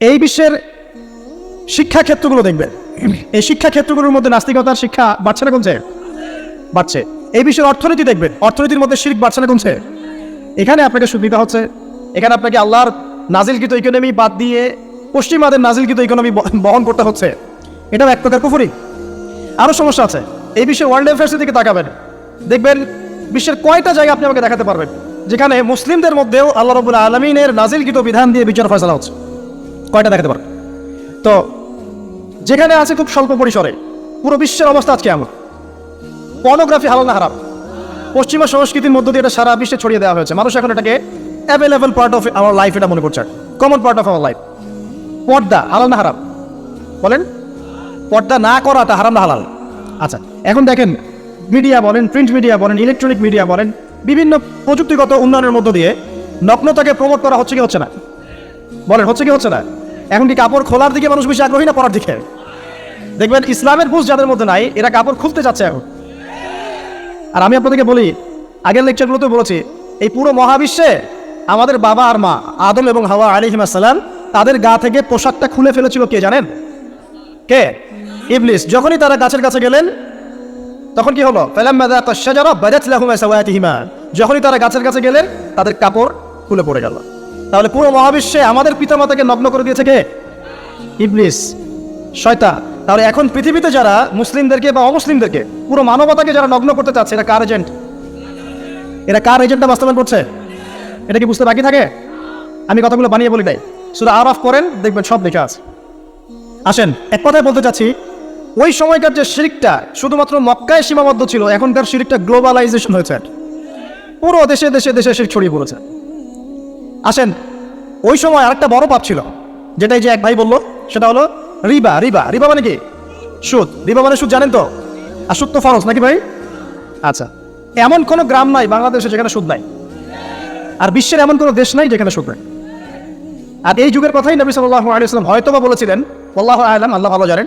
এই বিশ্বের শিক্ষা ক্ষেত্রগুলো দেখবেন। এই শিক্ষা ক্ষেত্রগুলোর মধ্যে নাস্তিকতার শিক্ষা বাড়ছে না কমছে? বাড়ছে। এই বিশ্বের অর্থনীতি দেখবেন, অর্থনীতির মধ্যে শিরিক বাড়ছে না কমছে? এখানে আপনাকে সুবিধা হচ্ছে, এখানে আপনাকে আল্লাহর নাজিলকৃত ইকোনমি বাদ দিয়ে পশ্চিমাদের নাজিলকৃত ইকোনমি বহন করতে হচ্ছে। এটাও এক প্রকার কুফুরি। আরও সমস্যা আছে, এই বিশ্বের ওয়ার্ল্ড অ্যাফেয়ার্সের দিকে তাকাবেন। দেখবেন, বিশ্বের কয়টা জায়গা আপনি আমাকে দেখাতে পারবেন, যেখানে মুসলিমদের মধ্যেও আল্লাহ রবুল আলমিনের নাজিলকৃত বিধান দিয়ে বিচার ফয়সলা হচ্ছে। কয়টা দেখাতে পারবেন তো, যেখানে আছে খুব স্বল্প পরিসরে, পুরো বিশ্বের অবস্থা আজকে এমন। পর্নোগ্রাফি হালাল না হারাম। পশ্চিমা সংস্কৃতির মধ্য দিয়ে এটা সারা বিশ্বে ছড়িয়ে দেওয়া হয়েছে। মানুষ এখন এটাকে অ্যাভেলেবল পার্ট অফ আমার লাইফ এটা মনে করছে। Common part of our life পর্দা হালাল না হারাম? বলেন। পর্দা না করাটা হারাম না হালাল? আচ্ছা এখন দেখেন মিডিয়া বলেন প্রিন্ট মিডিয়া বলেন ইলেকট্রনিক মিডিয়া বলেন, বিভিন্ন প্রযুক্তিগত উন্নয়নের মধ্য দিয়ে নগ্নতাকে প্রমোট করা হচ্ছে কি হচ্ছে না? বলেন, হচ্ছে কি হচ্ছে না? এখন কি কাপড় খোলার দিকে মানুষ বেশি আগ্রহী না পড়ার দিকে? দেখবেন, ইসলামের বুঝ যাদের মধ্যে নাই, এরা কাপড় খুলতে যাচ্ছে এখন। আর আমি আপনাদেরকে বলি, আগের লেকচারগুলোতে বলেছি, এই পুরো মহাবিশ্বে আমাদের বাবা আর মা, আদম এবং হাওয়া আলিহিমাসাল্লাম তাদের গা থেকে পোশাকটা খুলে ফেলেছিল কে জানেন? কে? ইবলিস। যখনই তারা গাছের কাছে গেলেন, তখন কি হলো? যখনই তারা গাছের কাছে গেলেন, তাদের কাপড় খুলে পড়ে গেল। তাহলে পুরো মহাবিশ্বে আমাদের পিতামাতাকে নগ্ন করে দিয়েছে কে? ইবলিস। শয়তা তাহলে এখন পৃথিবীতে যারা মুসলিমদেরকে বা অমুসলিমদেরকে, পুরো মানবতাকে যারা নগ্ন করতে চাচ্ছে এটা কার এজেন্ট এরা কার এজেন্টটা বাস্তবায়ন করছে? এটা কি বুঝতে বাকি থাকে? আমি কথাগুলো বানিয়ে বলি নাই। শুধু আর অফ করেন দেখবেন সব লেখা আছে। আসেন, এক কথায় বলতে চাচ্ছি, ওই সময়কার যে শিরিকটা শুধুমাত্র মক্কায় সীমাবদ্ধ ছিল, এখনকার শিরিকটা গ্লোবালাইজেশন হয়েছে। পুরো দেশে দেশে দেশে শিরিক ছড়িয়ে পড়েছে। আসেন, ওই সময় আরেকটা বড় পাপ ছিল যেটাই যে এক ভাই বলল, সেটা হলো রিবা রিবা রিবা মানে কি? সুদ। রিবা মানে সুদ, জানেন তো? আর সুদ তো ফরজ, নাকি ভাই? আচ্ছা এমন কোনো গ্রাম নাই বাংলাদেশে যেখানে সুদ নাই। আর বিশ্বের এমন কোনো দেশ নাই যেখানে সুদ নাই। আর এই যুগের কথাই নবী সাল্লাহ আলিয়াল্লাম হয়তো বা বলেছিলেন আল্লাহ আলম, আল্লাহ ভালো জানেন,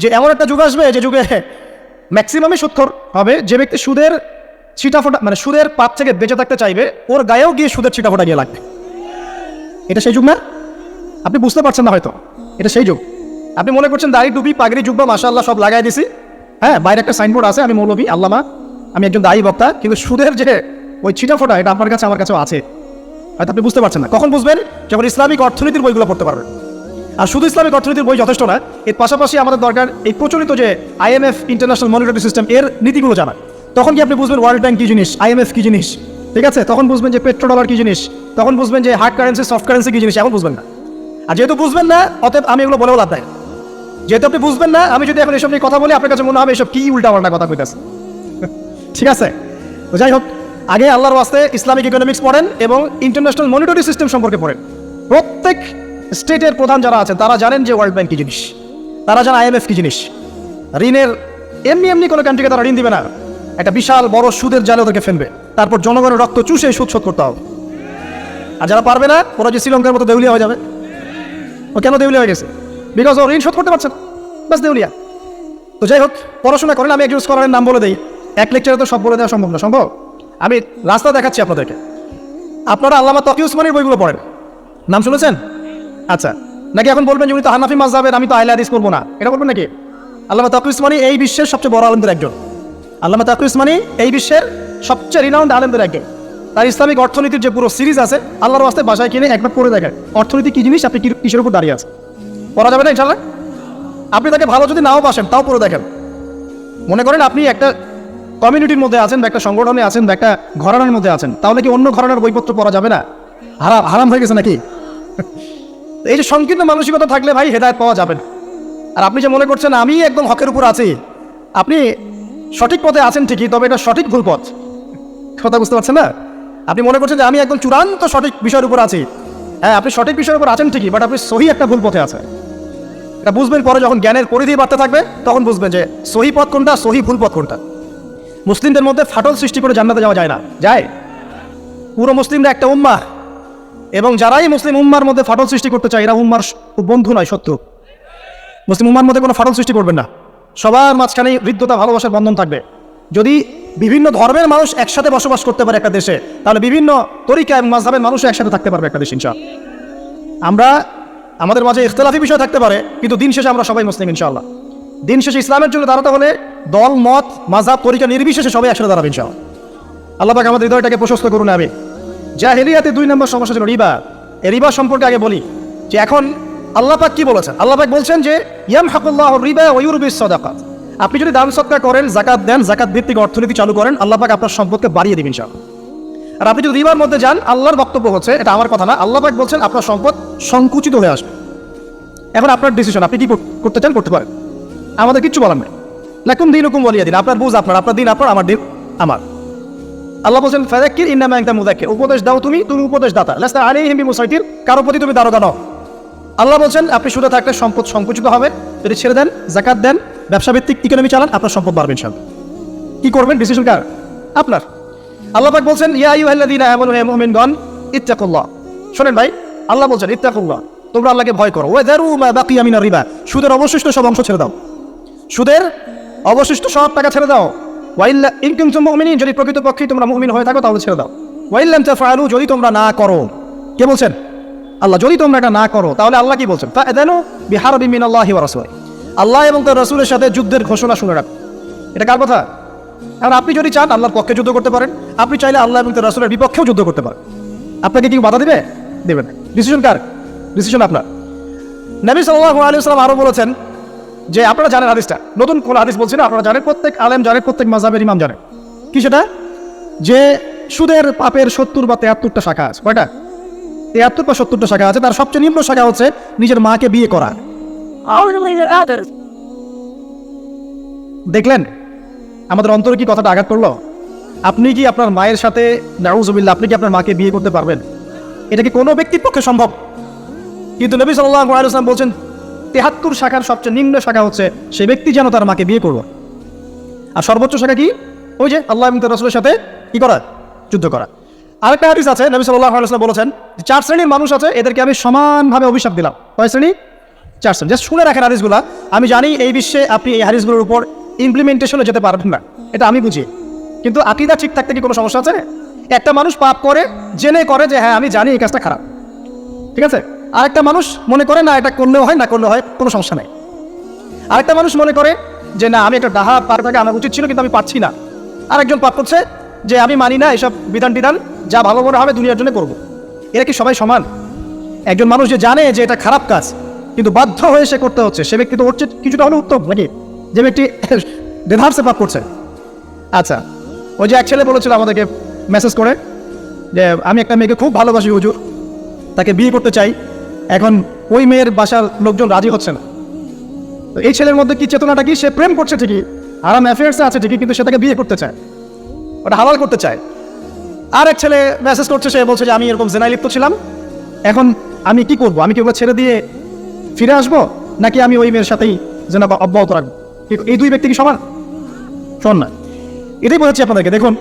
যে এমন একটা যুগ আসবে যে যুগে ম্যাক্সিমামই সুৎখর হবে, যে ব্যক্তি সুদের ছিটাফোটা মানে সুদের পাপ থেকে বেঁচে থাকতে চাইবে, ওর গায়েও গিয়ে সুদের ছিটাফোটা গিয়ে লাগবে। এটা সেই যুগ না? আপনি বুঝতে পারছেন না হয়তো। এটা সেই যুগ। আপনি মনে করছেন দাড়ি, টুপি, পাগড়ি যুগ বা মাসাল্লাহ সব লাগাই দিছি? হ্যাঁ বাইরে একটা সাইনবোর্ড আছে, আমি মৌলবী আল্লামা। আমি একজন দায়ী বক্তা, কিন্তু সুদের যে ওই ছিটাফোটা এটা আপনার কাছে, আমার কাছেও আছে। হয়তো আপনি বুঝতে পারছেন না। কখন বুঝবেন? যখন ইসলামিক অর্থনীতির বইগুলো পড়তে পারবেন। আর শুধু ইসলামিক অর্থনীতির বই যথেষ্ট না, এর পাশাপাশি আমাদের দরকার এই প্রচলিত যে আইএমএফ ইন্টারন্যাশনাল মনিটরি সিস্টেম এর নীতিগুলো জানা তখন কি আপনি বুঝবেন ওয়ার্ল্ড ব্যাংক কী জিনিস? আইএমএফ কী জিনিস? ঠিক আছে? তখন বুঝবেন যে পেট্রো ডলার কী জিনিস? তখন বুঝবেন যে হার্ড কারেন্সি সফট কারেন্সি কী জিনিস? এখন বুঝবেন না। আর যেহেতু বুঝবেন না, অতএব আমি এগুলো বলেও লাভ যেহেতু আপনি বুঝবেন না, আমি যদি এখন এসব নিয়ে কথা বলি, আপনার কাছে মনে হবে এসব কি পাল্টা কথা কইতেছে। ঠিক আছে? তো যাই হোক, আগে আল্লাহর ওয়াস্তে ইসলামিক ইকোনমিক্স পড়েন এবং ইন্টারন্যাশনাল মনিটরি সিস্টেম সম্পর্কে পড়েন। প্রত্যেক স্টেটের প্রধান যারা আছেন, তারা জানেন যে ওয়ার্ল্ড ব্যাংক কী জিনিস। তারা জানে আইএমএফ কী জিনিস। ঋণের এমনি এমনি কোনো কান্ট্রিকে তারা ঋণ দিবে না। একটা বিশাল বড় সুদের জালে ওদেরকে ফেলবে। তারপর জনগণের রক্ত চুষে সুদ শোধ করতে হবে। আর যারা পারবে না, ওরা যে শ্রীলঙ্কার মতো দেউলিয়া হয়ে যাবে। ও কেন দেউলিয়া হয়ে গেছে? বিকজ ও ঋণ শোধ করতে পারছে না। বাস দেউলিয়া। তো যাই হোক, পড়াশোনা করেন, আমি একজন স্কলারের নাম বলে দিই। এক লেকচারে তো সব বলে দেওয়া সম্ভব না, সম্ভব? আমি রাস্তা দেখাচ্ছি আপনাদেরকে। আপনারা আল্লামা তকি উসমানির বইগুলো পড়েন। নাম শুনেছেন? আচ্ছা নাকি এখন বলবেন যে উনি তো হানাফি মাঝাবের আমি তো আইলা হাদিস করব না? এটা বলবেন নাকি? আল্লামা তকি উসমানি এই বিশ্বের সবচেয়ে বড় আলমদের একজন। আল্লামা তকি উসমানি এই বিশ্বের সবচেয়ে রিনাউন্ড আলমদের একজন। তার ইসলামিক অর্থনীতির যে পুরো সিরিজ আছে, আল্লাহর আস্তে বাসায় কিনে একবার পড়ে দেখেন। অর্থনীতি কি জিনিস? আপনি কিসের উপর দাঁড়িয়ে আছে পড়া যাবে না ইনশাল্লাহ আপনি তাকে ভালো যদি নাও বাসেন, তাও পড়ে দেখেন। মনে করেন আপনি একটা কমিউনিটির মধ্যে আছেন বা একটা সংগঠনে আছেন বা একটা ঘরানার মধ্যে আছেন, তাহলে কি অন্য ঘরানার বইপত্র পড়া যাবে না? হারাম হারাম হয়ে গেছে নাকি? এই যে সংকীর্ণ মানসিকতা থাকলে ভাই হেদায়ত পাওয়া যাবে না। আর আপনি যে মনে করছেন, আমি একদম হকের উপর আছি, আপনি সঠিক পথে আছেন ঠিকই, তবে এটা সঠিক ভুল পথ। কথা বুঝতে পারছেন না? আপনি মনে করছেন যে আমি একদম চূড়ান্ত সঠিক বিষয়ের উপর আছি? হ্যাঁ আপনি সঠিক বিষয়ের উপর আছেন ঠিকই বাট আপনি সহি একটা ভুল পথে আছেন। এটা বুঝবেন পরে যখন জ্ঞানের পরিধি বাড়তে থাকবে, তখন বুঝবেন যে সহি পথ কোনটা, সহি ভুল পথ কোনটা। মুসলিমদের মধ্যে ফাটল সৃষ্টি করে জান্নাতে যাওয়া যায় না। যায়? পুরো মুসলিমরা একটা উম্মা এবং যারাই মুসলিম উম্মার মধ্যে ফাটল সৃষ্টি করতে চায়, এরা উম্মার বন্ধু নয়, শত্রু। মুসলিম উম্মার মধ্যে কোনো ফাটল সৃষ্টি করবেন না। সবার মাঝখানেই হৃদ্যতা, ভালোবাসার বন্ধন থাকবে। যদি বিভিন্ন ধর্মের মানুষ একসাথে বসবাস করতে পারে একটা দেশে, তাহলে বিভিন্ন তরিকা এবং মাঝহের মানুষও একসাথে থাকতে পারবে একটা দেশ ইনশা আমরা, আমাদের মাঝে ইখতলাফি বিষয় থাকতে পারে, কিন্তু দিন শেষে আমরা সবাই মুসলিম, ইনশাআল্লাহ। দিন শেষে ইসলামের জন্য দাঁড়াতে হলে দল, মত মাঝাব তরিকা নির্বিশেষে সবাই একসাথে দাঁড়াবে, ইনশাআল্লাহ। আল্লাহ আমাদের হৃদয়টাকে প্রশস্ত করুন আমি যা জাহেলিয়াতে দুই নম্বর সমস্যা ছিল রিবা। এই রিবা সম্পর্কে আগে বলি যে এখন আল্লাহ পাক কি বলেছেন? আল্লাহ পাক বলছেন যে ইয়াম হাকুল্লাহ রিবা ওয়ুরবিস সদাকাত। আপনি যদি দান সৎকার করেন জাকাত দেন জাকাত ভিত্তিক অর্থনীতি চালু করেন, আল্লাহ পাক আপনার সম্পদকে বাড়িয়ে দিবেন ইনশাআল্লাহ। আর আপনি যদি রিবার মধ্যে যান, আল্লাহর বক্তব্য হচ্ছে, এটা আমার কথা না, আল্লাহ পাক বলছেন আপনার সম্পদ সংকুচিত হয়ে আসবে। এখন আপনার ডিসিশন আপনি কি করতে চান, করতে পারেন। আমাদের কিচ্ছু বলার নেই। লাকুম দিন হুকুম বলিয়া দিন, আপনার বুঝ আপনার আপনার দিন আপনার, আমার দিন আমার। আল্লাহ বলছেন ফাদাক্কির ইন্নামা একটা মুদাক্কির উপদেশ দাও তুমি তুমি উপদেশ দাতা লাস্তা আলাইহিম বিমুসাইতির, কারও প্রতি তুমি দারোগা নও। আল্লাহ বলছেন, আপনি শুধু থাকলে সম্পদ সংকুচিত হবে। যদি ছেড়ে দেন জাকাত দেন ব্যবসা ভিত্তিক ইকোনমি চালান, আপনার সম্পদ বাড়বে ইনশাআল্লাহ। কি করবেন? ডিসিশন কার? আপনার। আল্লাহ পাক বলছেন, ইয়া আইয়ুহাল্লাযীনা আমানু, হে ইত্তাকুল্লাহ। শুনেন ভাই, আল্লাহ বলছেন, ইত্তাকুল্লাহ, তোমরা আল্লাহকে ভয় করো। ওয়াদারু মা বাকিয়া মিনার রিবা। সুদের অবশিষ্ট সব অংশ ছেড়ে দাও। সুদের অবশিষ্ট সব টাকা ছেড়ে দাও। ওয়াইল্লা ইন কুনতুম মুমিনিন, যদি প্রকৃতপক্ষেই তোমরা মুমিন হয়ে থাকো, তাহলে ছেড়ে দাও। ওয়াইল্লাম তাফআলু, যদি তোমরা না করো। কে বলছেন? আল্লাহ, যদি তোমরা এটা না করো, তাহলে আল্লাহ কি বলছেন? ফাআদানু বিহারবি মিনাল্লাহি ওয়া রাসূলিহি। আল্লাহ এবং তার রাসূলের সাথে যুদ্ধের ঘোষণা শুনে রাখ। এটা কার কথা? আর আপনি যদি চান আল্লাহর পক্ষে যুদ্ধ করতে পারেন, আপনি চাইলে আল্লাহ এবং তার রাসূলের বিপক্ষেও যুদ্ধ করতে পারেন। আপনাকে কি বাধা দিবে? দেবেন ডিসিশন কার? ডিসিশন আপনার। নবী সাল্লাল্লাহু আলাইহি ওয়াসাল্লাম আরও বলেছেন যে, আপনারা জানেন হাদিসটা। নতুন কোন হাদিস বলছি না, আপনারা জানেন, প্রত্যেক আলেম জানেন প্রত্যেক মাযহাবের ইমাম জানেন কি সেটা? যে, সুদের পাপের সত্তর বা তেহাত্তরটা শাখা আছে। কয়টা? তেয়াত্তর বা সত্তরটা শাখা আছে। তার সবচেয়ে নিম্ন শাখা হচ্ছে নিজের মাকে বিয়ে করা। দেখলেন? আমাদের অন্তরে কি কথাটা আঘাত করল? আপনি কি আপনার মায়ের সাথে, নাউজুবিল্লাহ, আপনি কি আপনার মাকে বিয়ে করতে পারবেন? এটা কি কোনো ব্যক্তির পক্ষে সম্ভব? কিন্তু নবী সাল্লাহ বলছেন, তেহাত্তর শাখার সবচেয়ে নিম্ন শাখা হচ্ছে সে ব্যক্তি যেন তার মাকে বিয়ে করব আর সর্বোচ্চ শাখা কি? ওই যে আল্লাহ এবং রসুলের সাথে কি করা? যুদ্ধ করা। আরেকটা হাদিস আছে, নবী সাল্লাহ আলুসলাম বলেছেন চার শ্রেণির মানুষ আছে, এদেরকে আমি সমানভাবে অভিশাপ দিলাম। কয় শ্রেণি? চার শ্রেণি জাস্ট শুনে রাখেন হাদিসগুলা। আমি জানি এই বিশ্বে আপনি এই হারিসগুলোর উপর ইমপ্লিমেন্টেশনে যেতে পারবেন না। এটা আমি বুঝি। কিন্তু আকিদা ঠিক থাকতে কি কোনো সমস্যা আছে? একটা মানুষ পাপ করে, জেনে করে যে হ্যাঁ আমি জানি এই কাজটা খারাপ। ঠিক আছে? আরেকটা মানুষ মনে করে, না, এটা করলেও হয়, না করলে হয়, কোনো সমস্যা নেই। আরেকটা মানুষ মনে করে যে, না, আমি একটা ডাহা পার থাকে, আমার উচিত ছিল, কিন্তু আমি পারছি না। আরেকজন পাপ করছে যে, আমি মানি না এসব বিধান টিধান যা ভালো মনে হবে দুনিয়ার জন্য করব। এরা কি সবাই সমান? একজন মানুষ যে জানে যে এটা খারাপ কাজ কিন্তু বাধ্য হয়ে সে করতে হচ্ছে। সে ব্যক্তি তো ওর কিছুটা হলে উত্তম নাকি? যে ব্যক্তি দেধারসে পাপ করছে। আচ্ছা ওই যে এক ছেলে বলেছিল আমাদেরকে মেসেজ করে যে, আমি একটা মেয়েকে খুব ভালোবাসি, হুজুর। তাকে বিয়ে করতে চাই। এখন ওই মেয়ের বাসার লোকজন রাজি হচ্ছে না। তো এই ছেলের মধ্যে কি চেতনাটা কি? সে প্রেম করছে ঠিকই। আরাম অ্যাফেয়ার্সে আছে ঠিকই, কিন্তু সে তাকে বিয়ে করতে চায়। ওটা হালাল করতে চায়। আর এক ছেলে মেসেজ করছে, সে বলছে যে, আমি এরকম জেনায় লিপ্ত ছিলাম। এখন আমি কি করব? আমি কি ওগুলো ছেড়ে দিয়ে ফিরে আসব? নাকি আমি ওই মেয়ের সাথেই বা অব্যাহত রাখব? এই দুই ব্যক্তি কি সমান? শোন না, এটাই বোঝাচ্ছি আপনাদেরকে। দেখুন,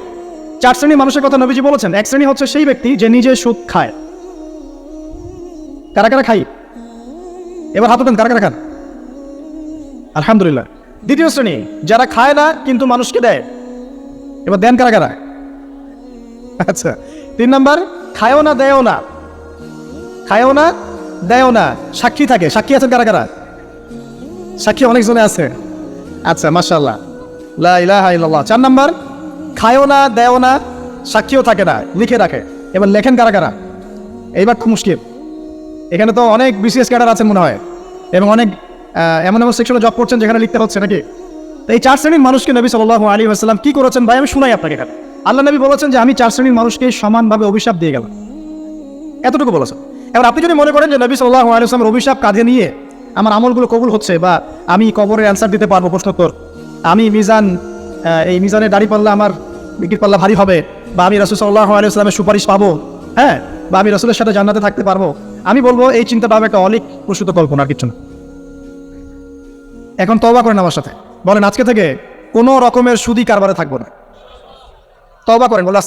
চার শ্রেণির মানুষের কথা নবীজি বলেছেন, এক শ্রেণি হচ্ছে সেই ব্যক্তি যে নিজে সুদ খায়। কারা কারা খাই এবার হাত উঠেন, কারা কারা খান? আলহামদুলিল্লাহ। দ্বিতীয় শ্রেণি, যারা খায় না, কিন্তু মানুষকে দেয়। এবার দেন কারা কারা? আচ্ছা তিন নাম্বার, খায়ও না, দেয়ও না। খায়ও না দেয়ও না, সাক্ষী থাকে, সাক্ষী আছেন কারা কারা? সাক্ষী অনেকজনে আছে। আচ্ছা ইল্লাল্লাহ। চার নাম্বার, খায়ও না দেয়ও না, সাক্ষীও থাকে না, লিখে রাখে। এবার লেখেন কারা কারা? এইবার খুব মুশকিল। এখানে তো অনেক বিসিএস ক্যাডার আছেন মনে হয়। এবং অনেক এমন এমন সেকশনে জব করছেন যেখানে লিখতে হচ্ছে নাকি? তো এই চার শ্রেণির মানুষকে নবী সাল্লাহ আলী আসসালাম কি করেছেন ভাই? আমি শুনাই আপনাকে এখানে। আল্লাহ নবী বলেছেন যে, আমি চার শ্রেণির মানুষকে সমানভাবে অভিশাপ দিয়ে গেলাম। এতটুকু বলেছেন। এবার আপনি যদি মনে করেন যে নবী সাল্লাহ আলী আসলামের অভিশাপ কাঁধে নিয়ে আমার আমলগুলো কবুল হচ্ছে বা আমি কবরের অ্যান্সার দিতে পারব প্রশ্নোত্তর, আমি মিজান এই মিজানের দাড়ি পাল্লা আমার বিক্রির পাল্লা ভারী হবে বা আমি রাসুল সাল্লাহ আলী আসলামের সুপারিশ পাবো হ্যাঁ বা আমি রসুলের সাথে জান্নাতে থাকতে পারব, আমি বলব এই চিন্তা ভাবে একটা অলিক প্রসূত কল্পনা কিছু না। এখন তবা করেন আমার সাথে। বলেন, আজকে থেকে কোনো রকমের সুদি কারবারে থাকব না। তবা করেন, বলে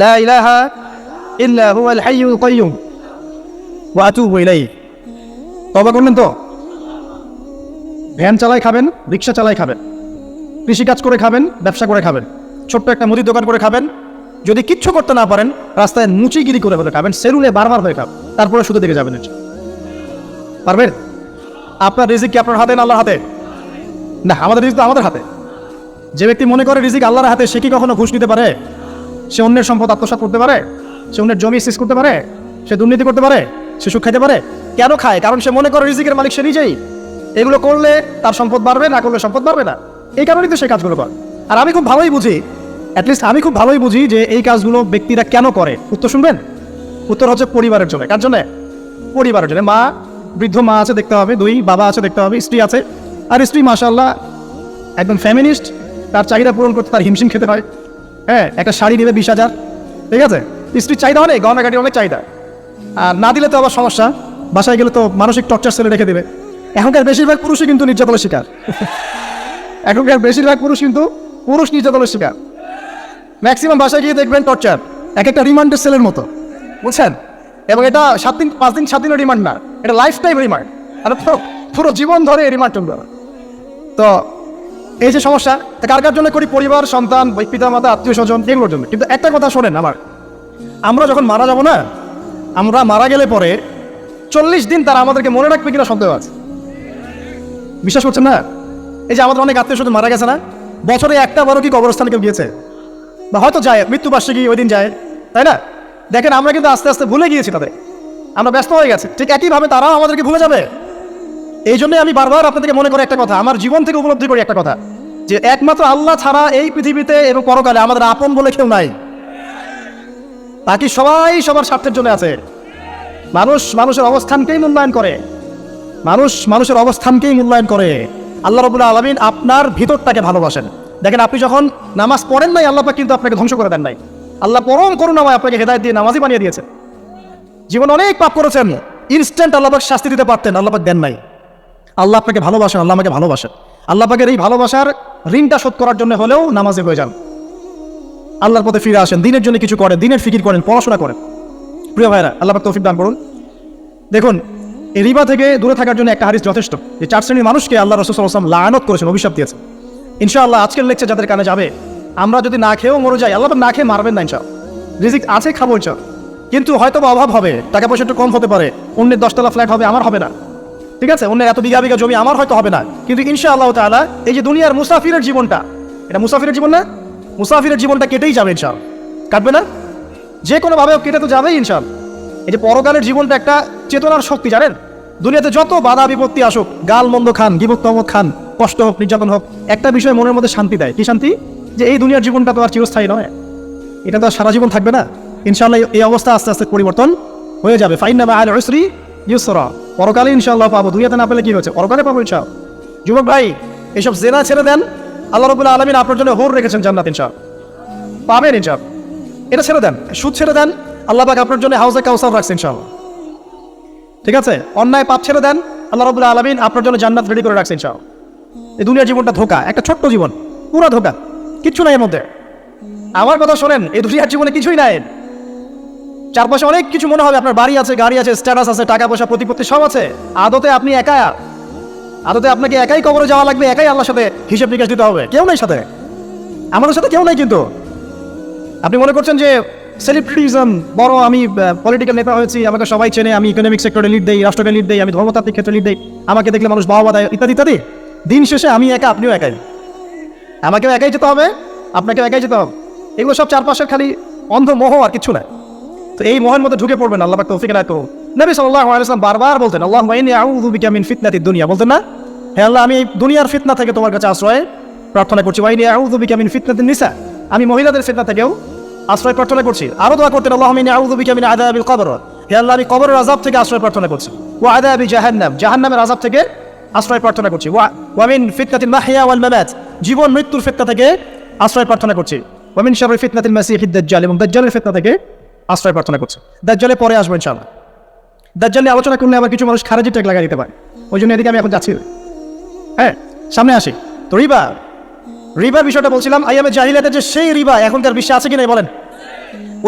লা ইলাহা ইল্লা হুয়াল হাইয়ুল কাইয়্যুম ওয়া আতুবু ইলাইহি তবা করলেন তো? ভ্যান চালাই খাবেন, রিক্সা চালাই খাবেন, কৃষিকাজ করে খাবেন, ব্যবসা করে খাবেন, ছোট্ট একটা মুদির দোকান করে খাবেন, যদি কিচ্ছু করতে না পারেন, রাস্তায় মুচিগিরি করে হলে খাবেন, সেলুনে বারবার হয়ে খাবেন, তারপরে শুধু দেখে যাবেন পারবেন? আপনার রিজিক কি আপনার হাতে না আল্লাহর হাতে? না, আমাদের রিজিক তো আমাদের হাতে। যে ব্যক্তি মনে করে রিজিক আল্লাহর হাতে, সে কি কখনো ঘুষ নিতে পারে? সে অন্যের সম্পদ আত্মসাৎ করতে পারে? সে অন্যের জমি সিজ করতে পারে? সে দুর্নীতি করতে পারে? সে সুখ খাইতে পারে? কেন খায়? কারণ সে মনে করে রিজিকের মালিক সে নিজেই। এগুলো করলে তার সম্পদ বাড়বে, না করলে সম্পদ বাড়বে না। এই কারণেই তো সেই কাজগুলো করে। আর আমি খুব ভালোই বুঝি অ্যাটলিস্ট আমি খুব ভালোই বুঝি যে এই কাজগুলো ব্যক্তিরা কেন করে। উত্তর শুনবেন? উত্তর হচ্ছে পরিবারের জন্য। কার জন্য? পরিবারের জন্য। মা, বৃদ্ধ মা আছে, দেখতে হবে। দুই, বাবা আছে, দেখতে হবে। স্ত্রী আছে। আর স্ত্রী মাশাল্লাহ একদম ফ্যামিনিস্ট তার চাহিদা পূরণ করতে তার হিমশিম খেতে হয়। হ্যাঁ একটা শাড়ি নেবে বিশ হাজার। ঠিক আছে? স্ত্রীর চাহিদা অনেক গহনাঘাটি অনেক চাহিদা। আর না দিলে তো আবার সমস্যা, বাসায় গেলে তো মানসিক টর্চার সেলে রেখে দেবে। এখনকার বেশিরভাগ পুরুষই কিন্তু নির্যাতনের শিকার। এখনকার বেশিরভাগ পুরুষ কিন্তু পুরুষ নির্যাতনের শিকার। ম্যাক্সিমাম বাসায় গিয়ে দেখবেন টর্চার, এক একটা রিমান্ডের সেলের মতো। বুঝছেন? এবং এটা সাত দিন, পাঁচ দিন, সাত দিনের রিমান্ড না। এটা লাইফ টাইম রিমান্ড আর পুরো জীবন ধরে রিমান্ড চলবে। তো এই যে সমস্যা কার কার জন্য করি? পরিবার, সন্তান পিতা মাতা আত্মীয় স্বজন এগুলোর জন্য। কিন্তু একটা কথা শোনেন আমার। আমরা যখন মারা যাব না, আমরা মারা গেলে পরে চল্লিশ দিন তারা আমাদেরকে মনে রাখবে কিনা সন্দেহ আছে। বিশ্বাস করছেন না? এই যে আমাদের অনেক আত্মীয় স্বজন মারা গেছে না, বছরে একটা বারো কি কবরস্থানে কেউ গিয়েছে? বা হয়তো যায়, মৃত্যুবার্ষিকী ওই দিন যায়, তাই না? দেখেন, আমরা কিন্তু আস্তে আস্তে ভুলে গিয়েছি তাদের। আমরা ব্যস্ত হয়ে গেছি। ঠিক একইভাবে তারাও আমাদেরকে ভুলে যাবে। এই জন্যই আমি বারবার আপনাদেরকে মনে করি একটা কথা, আমার জীবন থেকে উপলব্ধি করি একটা কথা, যে একমাত্র আল্লাহ ছাড়া এই পৃথিবীতে এবং পরকালে আমাদের আপন বলে কেউ নাই। বাকি সবাই সবার স্বার্থের জন্য আছে। মানুষ মানুষের অবস্থানকেই মূল্যায়ন করে। মানুষ মানুষের অবস্থানকেই মূল্যায়ন করে। আল্লাহ রবুল্লা আলমিন আপনার ভিতরটাকে ভালোবাসেন। দেখেন, আপনি যখন নামাজ পড়েন নাই, আল্লাহ কিন্তু আপনাকে ধ্বংস করে দেন নাই। আল্লাহ পরম করুণাময় আপনাকে হেদায়ত দিয়ে নামাজই বানিয়ে দিয়েছেন। জীবন অনেক পাপ করেছেন। ইনস্ট্যান্ট আল্লাহবাক শাস্তি দিতে পারতেন আল্লাহবাক দেন নাই। আল্লাহ আপনাকে ভালোবাসেন, আল্লাহ আমাকে ভালোবাসেন। আল্লাহ পাকের এই ভালোবাসার ঋণটা শোধ করার জন্য হলেও নামাজে হয়ে যান। আল্লাহর পথে ফিরে আসেন, দিনের জন্য কিছু করেন, দিনের ফিকির করেন, পড়াশোনা করেন। প্রিয় ভাইরা আল্লাহ তৌফিক দান করুন। দেখুন, এই রিবা থেকে দূরে থাকার জন্য একটা হারিস যথেষ্ট, যে চার শ্রেণির মানুষকে আল্লাহ রসুলাম লায়নত করেছেন, অভিশাপ দিয়েছেন। ইনশাআল্লাহ আজকের লেকচার যাদের কানে যাবে, আমরা যদি না খেয়েও মরে যাই, আল্লাহ না খেয়ে মারবেন না ইনশাল রিজিক আছে, খাব ইনশাল কিন্তু হয়তো বা অভাব হবে, টাকা পয়সা একটু কম হতে পারে, অন্যের দশতলা ফ্ল্যাট হবে, আমার হবে না। ঠিক আছে? অন্যের এত বিঘা বিঘা জমি, আমার হয়তো হবে না। কিন্তু ইনশা আল্লাহ তাআলা, এই যে দুনিয়ার মুসাফিরের জীবনটা, এটা মুসাফিরের জীবন না? মুসাফিরের জীবনটা কেটেই যাবে, ইনশাল। কাটবে না? যে কোনোভাবে কেটে তো যাবেই, ইনশাল। এই যে পরকালের জীবনটা একটা চেতনার শক্তি, জানেন? দুনিয়াতে যত বাধা বিপত্তি আসুক, গাল মন্দ খান, গিবত খান, কষ্ট হোক, নির্যাতন হোক, একটা বিষয় মনের মধ্যে শান্তি দেয়। কি শান্তি? যে এই দুনিয়ার জীবনটা তো আর চিরস্থায়ী নয়। এটা তো আর সারা জীবন থাকবে না। ইনশাল্লাহ এই অবস্থা আস্তে আস্তে পরিবর্তন হয়ে যাবে। ফাইন নামে আল ঐশ্রী ইউসরা। পরকালে ইনশাল্লাহ পাবো। দুনিয়াতে না পেলে কি হচ্ছে পরকালে পাবো ইনশাল যুবক ভাই, এসব জেনা ছেড়ে দেন। আল্লাহ রবুল্লাহ আলমিন আপনার জন্য হোর রেখেছেন জান্নাত ইনশাল পাবেন ইনশাল এটা ছেড়ে দেন, সুদ ছেড়ে দেন, আল্লাহ পাক আপনার জন্য হাউসে কাউসার রাখছেন ইনশাল্লাহ ঠিক আছে? অন্যায় পাপ ছেড়ে দেন, আল্লাহ রবুল্লাহ আলমিন আপনার জন্য জান্নাত রেডি করে রাখছেন ইনশাল এই দুনিয়ার জীবনটা ধোকা, একটা ছোট্ট জীবন, পুরো ধোকা, কিচ্ছু নাই এর মধ্যে। আমার কথা শোনেন, এই দুনিয়ার জীবনে কিছুই নাই। চারপাশে অনেক কিছু মনে হবে, আপনার বাড়ি আছে, গাড়ি আছে স্ট্যাটাস আছে, টাকা পয়সা, প্রতিপত্তি সব আছে। আদতে আপনি একা। আদতে আপনাকে একাই কবরে যাওয়া লাগবে, একাই আল্লাহর সাথে হিসেব নিকাশ দিতে হবে। কেউ নাই সাথে। আমাদের সাথে কেউ নাই কিন্তু। আপনি মনে করছেন যে সেলিব্রিটিজম, বড় আমি পলিটিক্যাল নেতা হয়েছি, আমাকে সবাই চেনে, আমি ইকোনমিক সেক্টরে লিড দেই, রাষ্ট্রকে লিড দেই, আমি ধর্মতাত্ত্বিক ক্ষেত্রে লিড দেই, আমাকে দেখলে মানুষ বাবা দেয়, ইত্যাদি ইত্যাদি। দিন শেষে আমি একা, আপনিও একাই। আমাকেও একাই যেতে হবে, আপনাকেও একাই যেতে হবে। এগুলো সব চারপাশের খালি অন্ধ মোহ আর কিছু না তো এই মোহের মধ্যে ঢুকে পড়বেন, আল্লাহ তৌফিক এনায়েত করুন। নবী ওয়াসাল্লাম বারবার বলতেন বিকা মিন ফিতনাতিদ দুনিয়া। বলতেন না, হে আল্লাহ, আমি দুনিয়ার ফিতনা থেকে তোমার কাছে আশ্রয় প্রার্থনা করছি। ওয়া ইন্নী আউযু বিকা মিন ফিতনাতিন নিসা। আমি মহিলাদের ফিতনা থেকেও আশ্রয় প্রার্থনা করছি। আরও দোয়া করতেন বিকা মিন কবর। হে আল্লাহ, আমি কবরের আযাব থেকে আশ্রয় প্রার্থনা করছি। ওয়া আযাবি জাহান্নাম, জাহান্নামের আযাব থেকে আশ্রয় প্রার্থনা করছি। ওয়া ওয়া মিন ফিতনাতিল ওয়াল জীবন মৃত্যুর ফিতনা থেকে আশ্রয় প্রার্থনা করছি। ওয়া মিন শাররি ফিতনাতিল মাসিহিদ দাজ্জাল এবং দাজ্জালের ফিতনা থেকে আশ্রয় প্রার্থনা করছে। দাজ্জালে পরে আসব ইনশাআল্লাহ। দাজ্জাল নিয়ে আলোচনা করলে আবার কিছু মানুষ খারাজি ট্যাগ লাগাই দিতে পারে। ওই জন্য এদিকে আমি এখন যাচ্ছি। হ্যাঁ সামনে আসি। তো রিবা রিবার বিষয়টা বলছিলাম, আই আইয়ামে জাহিলাতে যে সেই রিবা এখনকার বিশ্বে আছে কি নাই বলেন।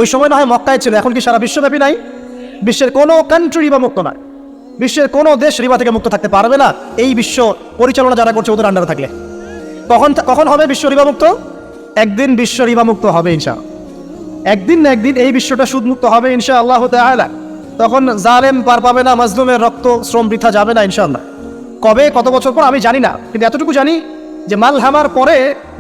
ওই সময় না হয় মক্কায় ছিল, এখন কি সারা বিশ্বব্যাপী নাই? বিশ্বের কোনো কান্ট্রি রিবা মুক্ত নয়। বিশ্বের কোনো দেশ রিবা থেকে মুক্ত থাকতে পারবে না, এই বিশ্ব পরিচালনা যারা করছে ওদের আন্ডারে থাকলে। কখন কখন হবে বিশ্ব রিবা মুক্ত? একদিন বিশ্ব রিবা মুক্ত হবে ইনশা একদিন না একদিন এই বিশ্বটা সুদমুক্ত হবে ইনশা আল্লাহ তাআলা। তখন জালেম পার পাবে না, মাজলুমের রক্ত শ্রম বৃথা যাবে না ইনশাল্লাহ কবে? কত বছর পর? আমি জানি না, কিন্তু এতটুকু জানি যে মাল হামার পরে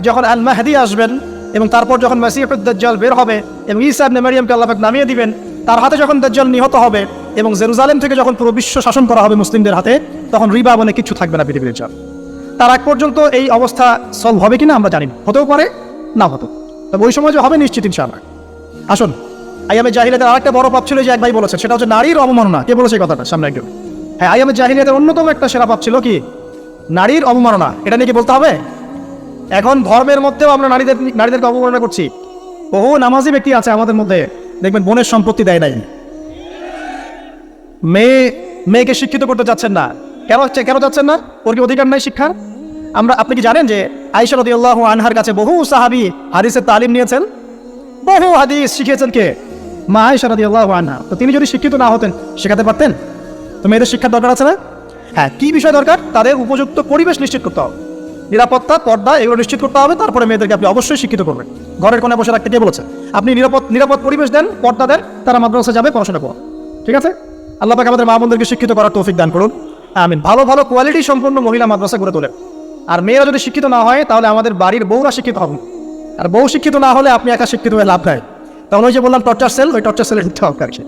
যখন আল মাহদি আসবেন এবং তারপর যখন মাসিহুদ দাজ্জাল বের হবে এবং ঈসা ইবনে মারিয়ামকে আল্লাহ পাক নামিয়ে দিবেন, তার হাতে যখন দাজ্জাল নিহত হবে এবং জেরুজালেম থেকে যখন পুরো বিশ্ব শাসন করা হবে মুসলিমদের হাতে, তখন রিবা বলে কিছু থাকবে না পৃথিবীর জন্য তার আগ পর্যন্ত এই অবস্থা সলভ হবে কিনা আমরা জানি না, হতেও পারে, না হতো তবে ওই সময় যে হবে নিশ্চিত ইনশাআল্লাহ। আসুন আইয়ামে জাহিলিয়াতের আরেকটা বড় পাপ ছিল যে এক ভাই বলেছেন সেটা হচ্ছে নারীর অবমাননা। কে বলেছে এই কথাটা? সামনে একজন হ্যাঁ আইয়ামে জাহিলিয়াতের অন্যতম একটা সেরা পাপ ছিল কি? নারীর অবমাননা। এটা নিয়ে কি বলতে হবে? এখন ধর্মের মধ্যেও আমরা নারীদের, নারীদেরকে অবমাননা করছি। বহু নামাজি ব্যক্তি আছে আমাদের মধ্যে, দেখবেন বোনের সম্পত্তি দেয় নাই। মেয়ে, মেয়েকে শিক্ষিত করতে চাচ্ছেন না। কেন হচ্ছে কেন চাচ্ছেন না? ওর কি অধিকার নাই শিক্ষার? আমরা, আপনি কি জানেন যে আইসা আনহার কাছে বহু সাহাবি হাদিসের তালিম নিয়েছেন? বহু হাদিস শিখিয়েছেন কে? মা আইসা রদিউল্লাহ আনহা। তো তিনি যদি শিক্ষিত না হতেন, শেখাতে পারতেন? তো মেয়েদের শিক্ষার দরকার আছে না? হ্যাঁ কি বিষয় দরকার? তাদের উপযুক্ত পরিবেশ নিশ্চিত করতে হবে। নিরাপত্তা, পর্দা, এগুলো নিশ্চিত করতে হবে। তারপরে মেয়েদেরকে আপনি অবশ্যই শিক্ষিত করবেন। ঘরের কোণে বসে রাখতে কে বলেছে? আপনি নিরাপদ নিরাপদ পরিবেশ দেন, পর্দা দেন, তারা মাদ্রাসা যাবে, পড়াশোনা করো ঠিক আছে? আল্লাহ পাক আমাদের মা বোনদেরকে শিক্ষিত করার তৌফিক দান করুন। আমিন। ভালো ভালো কোয়ালিটি সম্পন্ন মহিলা মাদ্রাসা গড়ে তোলেন। আর মেয়েরা যদি শিক্ষিত না হয়, তাহলে আমাদের বাড়ির বউরা শিক্ষিত হবে আর বউ শিক্ষিত না হলে আপনি একা শিক্ষিত হয়ে লাভ নাই। তখন ওই যে বললাম টর্চার সেল ওই টর্চার সেলের দিতে হবে আর কি।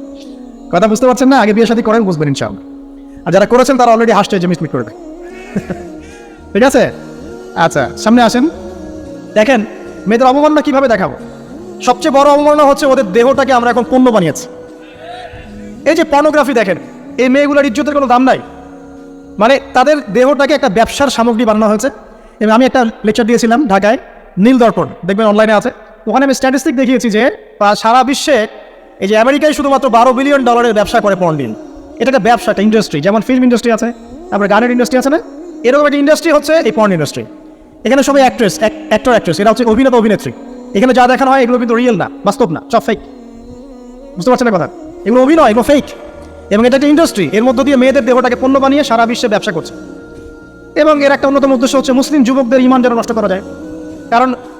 কথা বুঝতে পারছেন না? আগে বিয়ে শাদী করেন, বুঝবেন ইনশাআল্লাহ। আর যারা করেছেন, তারা অলরেডি হাসতে যে মিসমিট করবে। ঠিক আছে? আচ্ছা সামনে আসেন। দেখেন, মেয়েদের অবমাননা কীভাবে দেখাবো? সবচেয়ে বড় অবমাননা হচ্ছে ওদের দেহটাকে আমরা এখন পণ্য বানিয়েছি। এই যে পর্নোগ্রাফি দেখেন, এই মেয়েগুলোর ইজ্জতের কোনো দাম নাই। মানে তাদের দেহটাকে একটা ব্যবসার সামগ্রী বানানো হয়েছে। আমি একটা লেকচার দিয়েছিলাম ঢাকায় নীল দর্পণ দেখবেন অনলাইনে আছে। ওখানে আমি স্ট্যাটিস্টিক দেখিয়েছি যে সারা বিশ্বে এই যে আমেরিকায় শুধুমাত্র বারো বিলিয়ন ডলারের ব্যবসা করে পর্ন এটা একটা ব্যবসা, একটা ইন্ডাস্ট্রি যেমন ফিল্ম ইন্ডাস্ট্রি আছে, তারপরে গানের ইন্ডাস্ট্রি আছে না? এরকম একটা ইন্ডাস্ট্রি হচ্ছে এই পর্ন ইন্ডাস্ট্রি এখানে সবাই অ্যাক্ট্রেস অ্যাক্টর অ্যাক্ট্রেস এরা হচ্ছে অভিনেতা, অভিনেত্রী। এখানে যা দেখানো হয়, এগুলো কিন্তু রিয়েল না, বাস্তব না, সব ফেক বুঝতে পারছেন না কথা? এগুলো অভিনয়, এগুলো ফেক এবং এটা একটা ইন্ডাস্ট্রি এর মধ্য দিয়ে মেয়েদের দেহটাকে পণ্য বানিয়ে সারা বিশ্বে ব্যবসা করছে। এবং এর একটা অন্যতম উদ্দেশ্য হচ্ছে মুসলিম যুবকদের ইমান যেন নষ্ট করা যায়। কারণ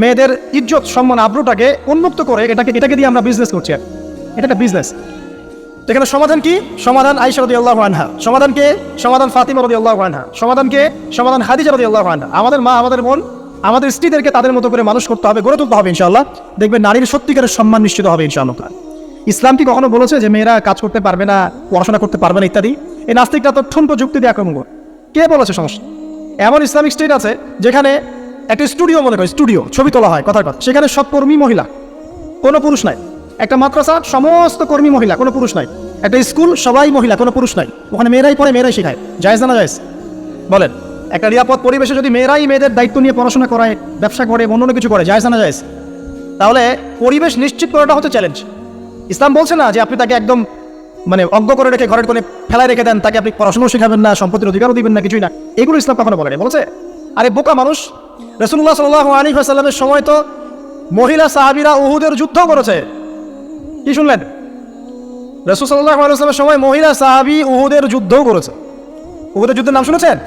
মেয়েদের ইজ্জত সম্মান আব্রুটাকে উন্মুক্ত করে এটাকে এটাকে দিয়ে আমরা বিজনেস করছি। এটা একটা বিজনেস এখানে সমাধান কি? সমাধান আইসা রদি আল্লাহ আনহা। সমাধান কে? সমাধান ফাতিমা রদি আল্লাহ আনহা। সমাধান কে? সমাধান হাদিজা রদি আল্লাহ আনহা। আমাদের মা, আমাদের বোন, আমাদের স্ত্রীদেরকে তাদের মতো করে মানুষ করতে হবে, গড়ে তুলতে হবে ইনশাআল্লাহ। দেখবেন নারীর সত্যিকারের সম্মান নিশ্চিত হবে ইনশাআল্লাহ। ইসলাম কি কখনো বলেছে যে মেয়েরা কাজ করতে পারবে না, পড়াশোনা করতে পারবে না ইত্যাদি? এই নাস্তিকটা তো ঠুনকো যুক্তি দিয়ে আক্রমণ করে। কে বলেছে সমস্যা? এমন ইসলামিক স্টেট আছে যেখানে একটা স্টুডিও মনে করে, স্টুডিও, ছবি তোলা হয়, কথার কথা। সেখানে সব কর্মী মহিলা, কোনো পুরুষ নাই। একটা মাদ্রাসা, সমস্ত কর্মী মহিলা, কোনো পুরুষ নাই। একটা স্কুল, সবাই মহিলা, কোনো পুরুষ নাই। ওখানে মেয়েরাই পড়ে, মেয়েরাই শেখায়। জায়েজ না জায়েজ বলেন, একটা নিরাপদ পরিবেশে যদি মেয়েরাই মেয়েদের দায়িত্ব নিয়ে পড়াশোনা করায়, ব্যবসা করে, অন্য অন্য কিছু করে জায়েজ না জায়েজ তাহলে পরিবেশ নিশ্চিত করাটা হচ্ছে চ্যালেঞ্জ ইসলাম বলছে না যে আপনি তাকে একদম মানে অজ্ঞ করে রেখে ঘরের কোণে ফেলায় রেখে দেন, তাকে আপনি পড়াশোনাও শেখাবেন না, সম্পত্তির অধিকারও দিবেন না, কিছুই না। এগুলো ইসলাম কখনো বলে বলছে, আরে বোকা মানুষ রসুল্লাহ সাল্লাহ আলী সাল্লামের সময় তো মহিলা সাহাবিরা উহুদের যুদ্ধ করেছে। কি শুনলেন? রসুল সাল্লাহ আলাইসলামের সময় মহিলা সাহাবি উহুদের যুদ্ধও করেছে। উহুদের যুদ্ধের নাম শুনেছেন?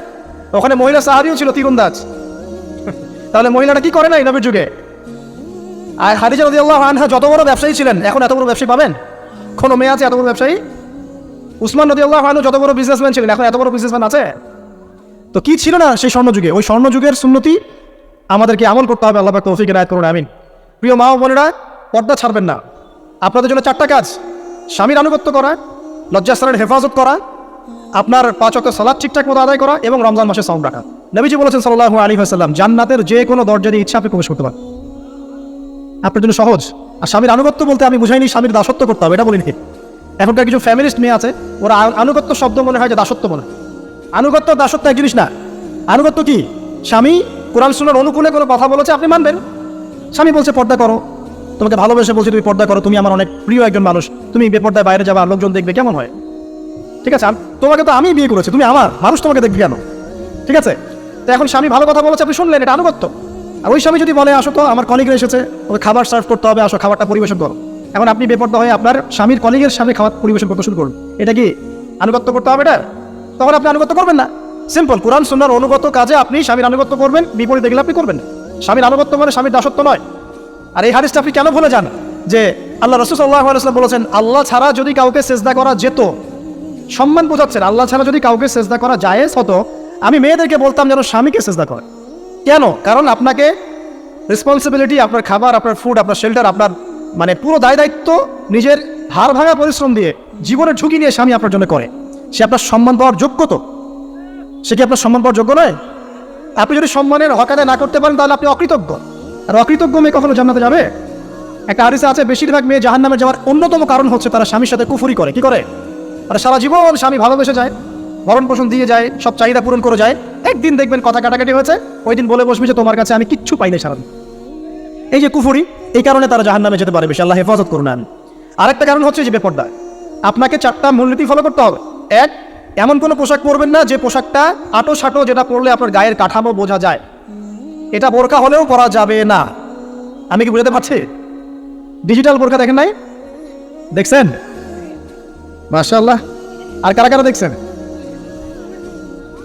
ওখানে মহিলা সাহাবিও ছিল তীরন্দাজ। তাহলে মহিলাটা কি করে না এই নবীর যুগে? আর হাদিজা রদি আল্লাহ আনহা যত বড় ব্যবসায়ী ছিলেন, এখন এত বড় ব্যবসায়ী পাবেন? কোনো মেয়ে আছে এত বড় ব্যবসায়ী? উসমান রদি আল্লাহ আনহু যত বড় বিজনেসম্যান ছিলেন, এখন এত বড় বিজনেসম্যান আছে? তো কি ছিল না সেই স্বর্ণযুগে? ওই স্বর্ণযুগের সুন্নতি আমাদেরকে আমল করতে হবে, আল্লাহ পাক তৌফিক রায়ত করুন, আমিন। প্রিয় মা ও বোনেরা, পর্দা ছাড়বেন না। আপনাদের জন্য চারটা কাজ। স্বামীর আনুগত্য করা, লজ্জাস্থানের হেফাজত করা, আপনার পাঁচ অক্ট সালাদ ঠিকঠাক মতো আদায় করা এবং রমজান মাসে সাউন্ড রাখা। নবীজি বলেছেন সাল্লাহ আলী হাসাল্লাম জান্নাতের যে কোনো দরজা দিয়ে ইচ্ছা আপনি প্রবেশ করতে পারেন। আপনার জন্য সহজ। আর স্বামীর আনুগত্য বলতে আমি বুঝাইনি, স্বামীর দাসত্ব করতে হবে, এটা বলিনি। এখনকার কিছু ফ্যামিলিস্ট মেয়ে আছে, ওরা আনুগত্য শব্দ মনে হয় যে দাসত্ব মনে হয়। আনুগত্য দাসত্ব এক জিনিস না। আনুগত্য কি? স্বামী কোরআন সুনার অনুকূলে কোনো কথা বলেছে, আপনি মানবেন? স্বামী বলছে, পর্দা করো। তোমাকে ভালোবেসে বলছে, তুমি পর্দা করো, তুমি আমার অনেক প্রিয় একজন মানুষ। তুমি বেপর্দায় বাইরে যাবা, লোকজন দেখবে, কেমন হয়? ঠিক আছে তোমাকে তো আমি বিয়ে করেছি, তুমি আমার, মানুষ তোমাকে দেখবে কেন? ঠিক আছে? তো এখন স্বামী ভালো কথা বলেছে, আপনি শুনলেন, এটা আনুগত্য। আর ওই স্বামী যদি বলে, আসো তো, আমার কলিগরা এসেছে, ওকে খাবার সার্ভ করতে হবে, আসো, খাবারটা পরিবেশন করো। এখন আপনি বেপর্দা হয়ে আপনার স্বামীর কলিগের সামনে খাবার পরিবেশন করতে শুরু করুন। এটা কি আনুগত্য করতে হবে এটা তখন আপনি আনুগত্য করবেন না। সিম্পল কোরআন সুন্নার অনুগত কাজে আপনি স্বামীর আনুগত্য করবেন, বিপরীত দেখলে আপনি করবেন স্বামীর আনুগত্য মানে স্বামীর দাসত্ব নয়। আর এই হাদিসটা আপনি কেন ভুলে যান? যে আল্লাহ রসুল সাল্লাহ আলাইসলাম বলেছেন, আল্লাহ ছাড়া যদি কাউকে সেজদা করা যেত, সম্মান বোঝাচ্ছেন, আল্লাহ ছাড়া যদি কাউকে সেজদা করা জায়েজ হতো, আমি মেয়েদেরকে বলতাম যেন স্বামীকে সেজদা করে। কেন? কারণ আপনাকে রেসপন্সিবিলিটি আপনার খাবার, আপনার ফুড আপনার শেল্টার আপনার মানে পুরো দায় দায়িত্ব নিজের হাড় ভাঙা পরিশ্রম দিয়ে জীবনের ঝুঁকি নিয়ে স্বামী আপনার জন্য করে। সে আপনার সম্মান পাওয়ার যোগ্য তো? সে কি আপনার সম্মান পাওয়ার যোগ্য নয়? আপনি যদি সম্মানের হক আদায় না করতে পারেন, তাহলে আপনি অকৃতজ্ঞ। আর অকৃতজ্ঞ মেয়ে কখনো জান্নাতে যাবে? একটা হারিসে আছে, বেশিরভাগ মেয়ে জাহান নামে যাওয়ার অন্যতম কারণ হচ্ছে তারা স্বামীর সাথে কুফুরি করে। কি করে? তারা সারা জীবন স্বামী ভালোবেসে যায় ভরণ পোষণ দিয়ে যায়, সব চাহিদা পূরণ করে যায়। একদিন দেখবেন কথা কাটাকাটি হয়েছে, ওই দিন বলে বসবি যে, তোমার কাছে আমি কিচ্ছু পাই না এই যে কুফুরি, এই কারণে তারা জাহান নামে যেতে পারে বেশি। আল্লাহ হেফাজত করুন আরেকটা কারণ হচ্ছে যে, বেপর্দা। আপনাকে চারটা মূলনীতি ফলো করতে হবে। এক, এমন কোনো পোশাক পরবেন না যে পোশাকটা আটো সাটো যেটা পরলে আপনার গায়ের কাঠামো বোঝা যায়। এটা বোরকা হলেও পরা যাবে না। আমি কি বুঝতে পারছি? ডিজিটাল বোরকা দেখেন নাই? দেখছেন? মাশাআল্লাহ। আর কারা কারা দেখছেন?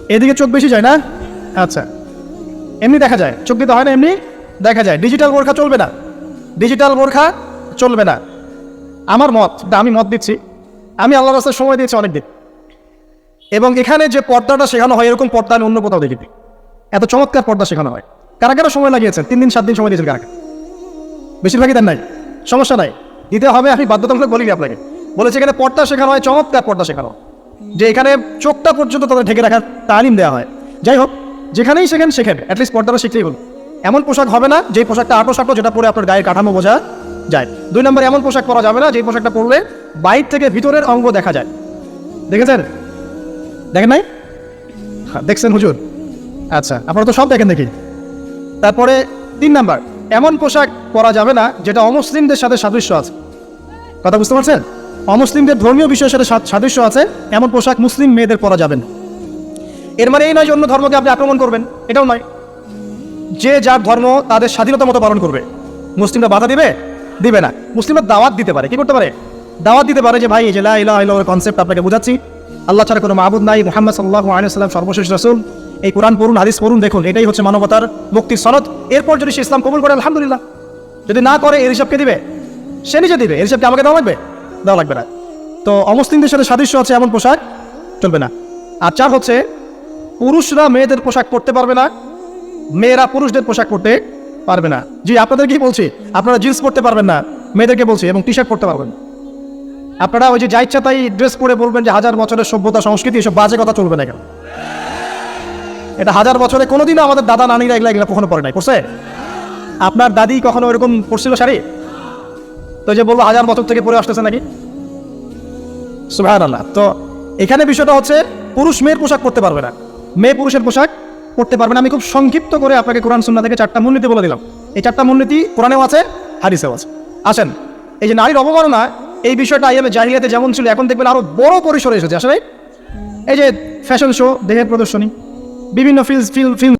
এদিকে চোখ বেশি যায় না? আচ্ছা। এমনি দেখা যায়। চোখ দিতে হয় না এমনি? দেখা যায়। ডিজিটাল বোরখা চলবে না। ডিজিটাল বোরখা চলবে না। আমার মত, আমি মত দিচ্ছি। আমি আল্লাহ রাস্তায় সময় দিয়েছি অনেক দিন এবং এখানে যে পর্দাটা শেখানো হয়, এরকম পর্দা আমি অন্য কোথাও দেখিনি। এত চমৎকার পর্দা শেখানো হয়। কারা কারা সময় লাগিয়েছেন, তিন দিন, সাত দিন সময় দিয়েছেন কারা? বেশিরভাগই তার নাই। সমস্যা নাই। দিতে হবে, আমি বাধ্যতামূলক বলিনি আপনাকে। বলেছে এখানে পর্দা শেখানো হয়, চমৎকার পর্দা শেখানো। যে এখানে চোখটা পর্যন্ত তাদের ঢেকে রাখার তালিম দেওয়া হয়। যাই হোক, যেখানেই শেখেন শেখেন। অ্যাটলিস্ট পর্দাটা শিখলেই হলো। এমন পোশাক হবে না যে পোশাকটা আটো সাটো যেটা পরে আপনার গায়ের কাঠামো বোঝা যায়। দুই নম্বর, এমন পোশাক পরা যাবে না যে পোশাকটা পরলে বাইর থেকে ভিতরের অঙ্গ দেখা যায়। দেখেছেন? দেখেন নাই? হ্যাঁ, দেখছেন হুজুর? আচ্ছা আপনারা তো সব দেখেন দেখি। তারপরে তিন নাম্বার এমন পোশাক পরা যাবে না যেটা অমুসলিমদের সাথে সাদৃশ্য আছে। কথা বুঝতে পারছেন? অমুসলিমদের ধর্মীয় বিষয়ের সাথে সাদৃশ্য আছে এমন পোশাক মুসলিম মেয়েদের পরা যাবে না। এর মানে এই নয় যে অন্য ধর্মকে আপনি আক্রমণ করবেন এটাও নয়। যে যার ধর্ম তাদের স্বাধীনতা মতো পালন করবে। মুসলিমরা বাধা দিবে? দিবে না। মুসলিমরা দাওয়াত দিতে পারে। কি করতে পারে? দাওয়াত দিতে পারে যে ভাই এই যে লা কনসেপ্ট আপনাকে বোঝাচ্ছি। আল্লাহ ছাড়া কোনো মাহবুদ নাই, মুহাম্মদ সাল্লাল্লাহু আলাইহি সাল্লাম সর্বশেষ রসুল। এই কোরআন পড়ুন, হাদিস পড়ুন, দেখুন, এটাই হচ্ছে মানবতার মুক্তির সনদ। এরপর যদি সে ইসলাম কবুল করে, আলহামদুলিল্লাহ। যদি না করে, এর হিসাবকে দিবে? সে নিজে দিবে, এর হিসাবকে আমাকে দেওয়া লাগবে? দেওয়া লাগবে না। তো অমুসলিমদের সাথে সাদৃশ্য আছে এমন পোশাক, চলবে না। আর চার হচ্ছে, পুরুষরা মেয়েদের পোশাক পরতে পারবে না, মেয়েরা পুরুষদের পোশাক পরতে পারবে না। জি, আপনাদেরকেই বলছি, আপনারা জিন্স পরতে পারবেন না, মেয়েদেরকে বলছি, এবং টি শার্ট পরতে পারবেন। আপনারা ওই যে যা ইচ্ছা তাই ড্রেস পরে বলবেন যে হাজার বছরের সভ্যতা, সংস্কৃতি, এসব বাজে কথা চলবে না কেন? এটা হাজার বছরে কোনোদিনও আমাদের দাদা, নানিরা এগুলো এগুলা কখনো পরে নাই, পড়ছে? আপনার দাদি কখনো এরকম পড়ছিল শাড়ি? তো যে বলব হাজার বছর থেকে পরে আসতেছে নাকি? সুভান আল্লাহ তো এখানে বিষয়টা হচ্ছে পুরুষ মেয়ের পোশাক পরতে পারবে না। মেয়ে পুরুষের পোশাক পরতে পারবে না। আমি খুব সংক্ষিপ্ত করে আপনাকে কোরআন সুন্না থেকে চারটা মূলনীতি বলে দিলাম। এই চারটা মূলনীতি কোরআনেও আছে হারিসেও আছে। আসেন, এই যে নারীর অবমাননা এই বিষয়টা আইএমএ জাহিলিয়াতে যেমন ছিল, এখন দেখবেন আরও বড় পরিসরে এসেছে। আসলে এই যে ফ্যাশন শো দেহের প্রদর্শনী, বিভিন্ন ফিল্ম ফিল্ম